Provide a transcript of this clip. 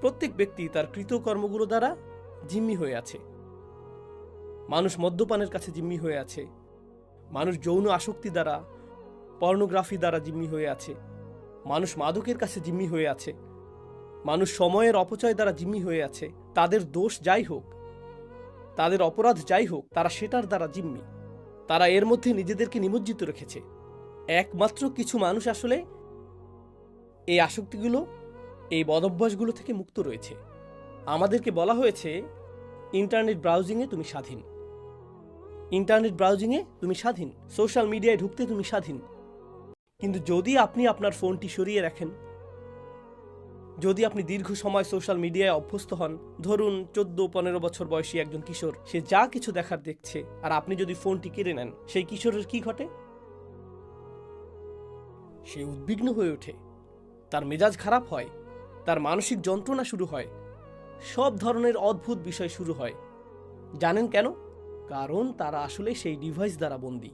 প্রত্যেক ব্যক্তি তার কৃতকর্মগুলো দ্বারা জিম্মি হয়ে আছে। মানুষ মদ্যপানের কাছে জিম্মি হয়ে আছে। মানুষ যৌন আসক্তি দ্বারা, পর্নোগ্রাফি দ্বারা জিম্মি হয়ে আছে। মানুষ মাদকের কাছে জিম্মি হয়ে আছে। মানুষ সময়ের অপচয় দ্বারা জিম্মি হয়ে আছে। তাদের দোষ যাই হোক, তাদের অপরাধ যাই হোক, তারা সেটার দ্বারা জিম্মি। তারা এর মধ্যে নিজেদেরকে নিমজ্জিত রেখেছে। একমাত্র কিছু মানুষ আসলে এই আসক্তিগুলো এই বদভ্যাসগুলো থেকে মুক্ত রয়েছে। আমাদেরকে বলা হয়েছে, ইন্টারনেট ব্রাউজিংয়ে তুমি স্বাধীন। ইন্টারনেট ব্রাউজিংয়ে তুমি স্বাধীন। সোশ্যাল মিডিয়ায় ঢুকতে তুমি স্বাধীন। কিন্তু যদি আপনি আপনার ফোনটি সরিয়ে রাখেন, যদি আপনি দীর্ঘ সময় সোশ্যাল মিডিয়ায় অভ্যস্ত হন, ধরুন চোদ্দ, পনেরো বছর বয়সী একজন কিশোর, সে যা কিছু দেখার দেখছে, আর আপনি যদি ফোনটি কেড়ে নেন, সেই কিশোরের কি ঘটে? সে উদ্বিগ্ন হয়ে ওঠে। তার মেজাজ খারাপ হয়। তার মানসিক যন্ত্রণা শুরু হয়। সব ধরনের অদ্ভুত বিষয় শুরু হয়। জানেন কেন? কারণ তারা আসলে সেই ডিভাইস দ্বারা বন্দী।